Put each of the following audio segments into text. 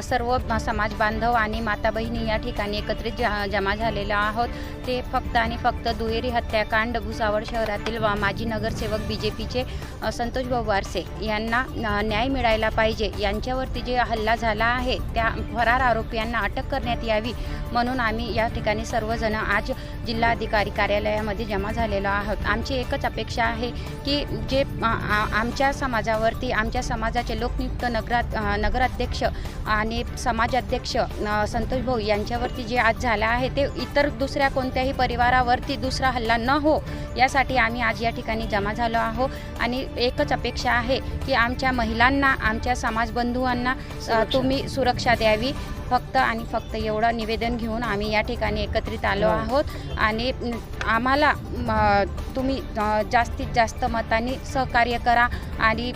सर्व समाज बांधव आणि माता बहिणी या ठिकाणी एकत्रित ज- जमा झालेलो आहोत. ते फक्त आणि फक्त दुहेरी हत्याकांड भुसावळ शहरातील माजी नगरसेवक बी जे पीचे संतोष भाऊ वारसे यांना न्याय मिळायला पाहिजे. यांच्यावरती जे हल्ला झाला आहे त्या फरार आरोपींना अटक करण्यात यावी म्हणून आम्ही या ठिकाणी सर्वजण आज जिल्हाधिकारी कार्यालयामध्ये जमा झालेलो आहोत. आमची एकच अपेक्षा आहे की जे आ- आमच्या समाजावरती आमच्या समाजाचे लोकनियुक्त नगरात नगराध्यक्ष आणि समाजाध्यक्ष अ, संतोष भाऊ यांच्यावरती जे आज झालं आहे ते इतर दुसऱ्या कोणत्याही परिवारावरती दुसरा हल्ला न हो यासाठी आम्ही आज या ठिकाणी जमा झालो आहो आणि एकच अपेक्षा आहे की आमच्या महिलांना आमच्या समाजबंधूंना तुम्ही सुरक्षा द्यावी. फक्त आणि फक्त एवढं निवेदन घेऊन आम्ही या ठिकाणी एकत्रित आलो आहोत. आणि आम्हाला तुम्ही जास्तीत जास्त मतांनी सहकार्य करा आणि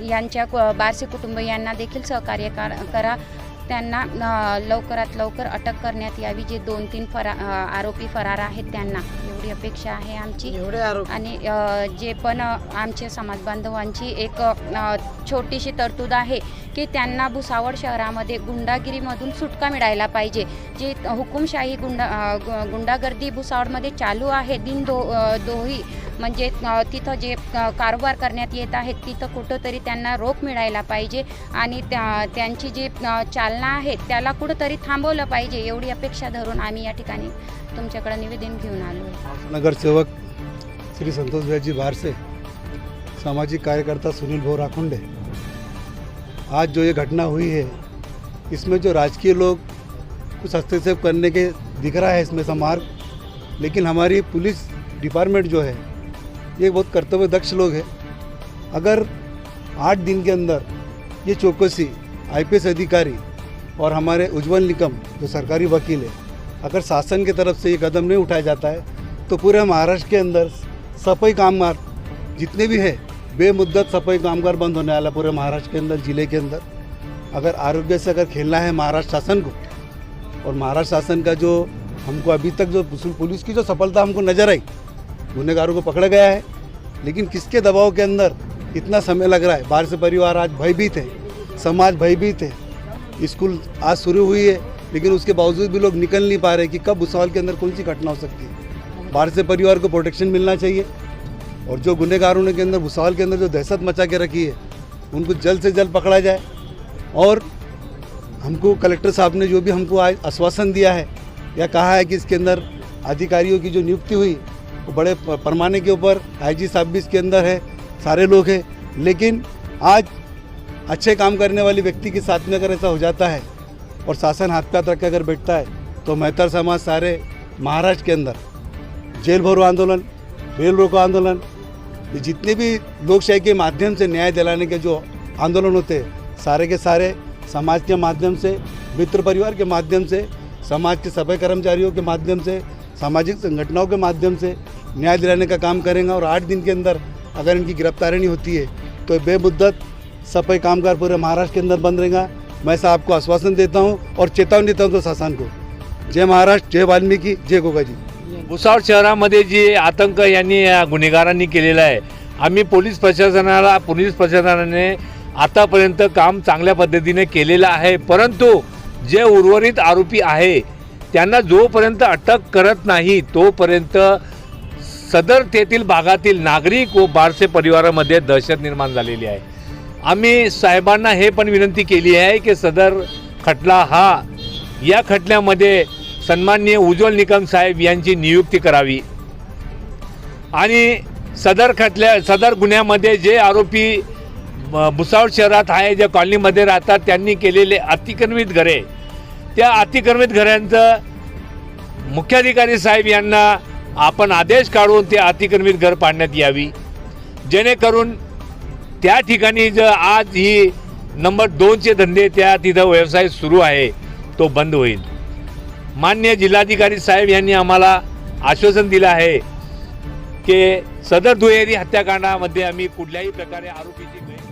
यांच्या क- बारसे कुटुंबियांना देखील सहकार्य कर- करा. त्यांना लवकरात लवकर अटक करण्यात यावी जे दोन तीन फरा आरोपी फरार आहेत त्यांना. एवढी अपेक्षा आहे आमची. आणि जे पण आमचे समाज बांधवांची एक छोटीशी तरतूद आहे की त्यांना भुसावळ शहरामध्ये गुंडागिरीमधून सुटका मिळायला पाहिजे. जी हुकुमशाही गुंडा गुंडागर्दी भुसावळमध्ये चालू आहे दिन दो दोही म्हणजे तिथं जे अ, कारभार करण्यात येत आहेत तिथं कुठंतरी त्यांना रोख मिळायला पाहिजे आणि त्या त्यांची जी चालना आहे त्याला कुठंतरी थांबवलं पाहिजे एवढी अपेक्षा धरून आम्ही या ठिकाणी तुमच्याकडे निवेदन घेऊन आलो नगरसेवक श्री संतोष भारसे सामाजिक कार्यकर्ता सुनील भाऊ राखुंडे आज जो ये घटना हुई है इसमें जो राजकीय लोग कुछ हस्तक्षेप करने के दिख रहा है इसमें समार्ग लेकिन हमारी पुलिस डिपार्टमेंट जो है ये बहुत कर्तव्य दक्ष लोग हैं। अगर आठ दिन के अंदर ये चौकसी आईपीएस अधिकारी और हमारे उज्जवल निकम जो सरकारी वकील है, अगर शासन की तरफ़ से ये कदम नहीं उठाया जाता है तो पूरे महाराष्ट्र के अंदर सफ़ाई कामगार जितने भी है, बेमुद्दत सफ़ाई कामगार बंद होने वाला पूरे महाराष्ट्र के अंदर, ज़िले के अंदर। अगर आरोग्य से अगर खेलना है महाराष्ट्र शासन को, और महाराष्ट्र शासन का जो हमको अभी तक जो पुलिस की जो सफलता हमको नज़र आई, गुनहगारों को पकड़ा गया है लेकिन किसके दबाव के अंदर इतना समय लग रहा है? बाहर से परिवार आज भयभीत है, समाज भयभीत है। स्कूल आज शुरू हुई है, लेकिन उसके बावजूद भी लोग निकल नहीं पा रहे कि कब भुसावल के अंदर कौन सी घटना हो सकती है। बाहर से परिवार को प्रोटेक्शन मिलना चाहिए। और जो गुनहगारों ने के अंदर भुसावल के अंदर जो दहशत मचा के रखी है, उनको जल्द से जल्द पकड़ा जाए। और हमको कलेक्टर साहब ने जो भी हमको आज आश्वासन दिया है, या कहा है कि इसके अंदर अधिकारियों की जो नियुक्ति हुई बड़े पैमाने के ऊपर, आईजी साहब भी इसके अंदर है, सारे लोग हैं, लेकिन आज अच्छे काम करने वाले व्यक्ति के साथ में अगर ऐसा हो जाता है, और शासन हाथ पे हाथ रख के अगर बैठता है तो मेहतर समाज सारे महाराष्ट्र के अंदर, जेल भरो आंदोलन, बेल रोको आंदोलन जितने भी लोकशाही के माध्यम से न्याय दिलाने के जो आंदोलन होते हैं, सारे के सारे समाज के माध्यम से, मित्र परिवार के माध्यम से, समाज के सभी कर्मचारियों के माध्यम से, सामाजिक संगठनों के माध्यम से न्याय दिलाने का काम करेंगे और आठ दिन के अंदर अगर इनकी गिरफ्तारी नहीं होती है तो बेमुद्दत सफाई कामगार पूरे महाराष्ट्र के अंदर बंद रहेगा। मैं ऐसा आपको आश्वासन देता हूँ और चेतावनी देता हूँ तो शासन को। जय महाराष्ट्र जय वाल्मीकि जय गोगाजी भुसावळ शहरामध्ये जे आतंक यांनी या गुन्हेगारांनी केलेला आहे आम्ही पोलीस प्रशासनाला पोलीस प्रशासनाने आतापर्यंत काम चांगल्या पद्धतीने केलेलं आहे परंतु जे उर्वरित आरोपी आहे त्यांना जोपर्यंत अटक करत नाही तोपर्यंत सदर तेथील भागातील नागरिक व बारसे परिवारामध्ये दहशत निर्माण झालेली आहे. आम्ही साहेबांना हे पण विनंती केली आहे की सदर खटला हा या खटल्यामध्ये सन्माननीय उज्ज्वल निकम साहेब यांची नियुक्ती करावी. आणि सदर खटल्या सदर गुन्ह्यामध्ये जे आरोपी ब- भुसावळ शहरात आहे ज्या कॉलनीमध्ये राहतात त्यांनी केलेले अतिक्रमित घरे त्या अतिक्रमित घरांचं मुख्याधिकारी साहेब यांना आपण आदेश काढून ते अतिक्रमित घर पाडण्यात यावी. जेणेकरून त्या ठिकाणी जर आज ही नंबर दोनचे धंदे त्या तिथं व्यवसाय सुरू आहे तो बंद होईल. मान्य जिल्हाधिकारी साहेब यांनी आम्हाला आश्वासन दिलं आहे की सदर दुहेरी हत्याकांडामध्ये आम्ही कुठल्याही प्रकारे आरोपीची गैर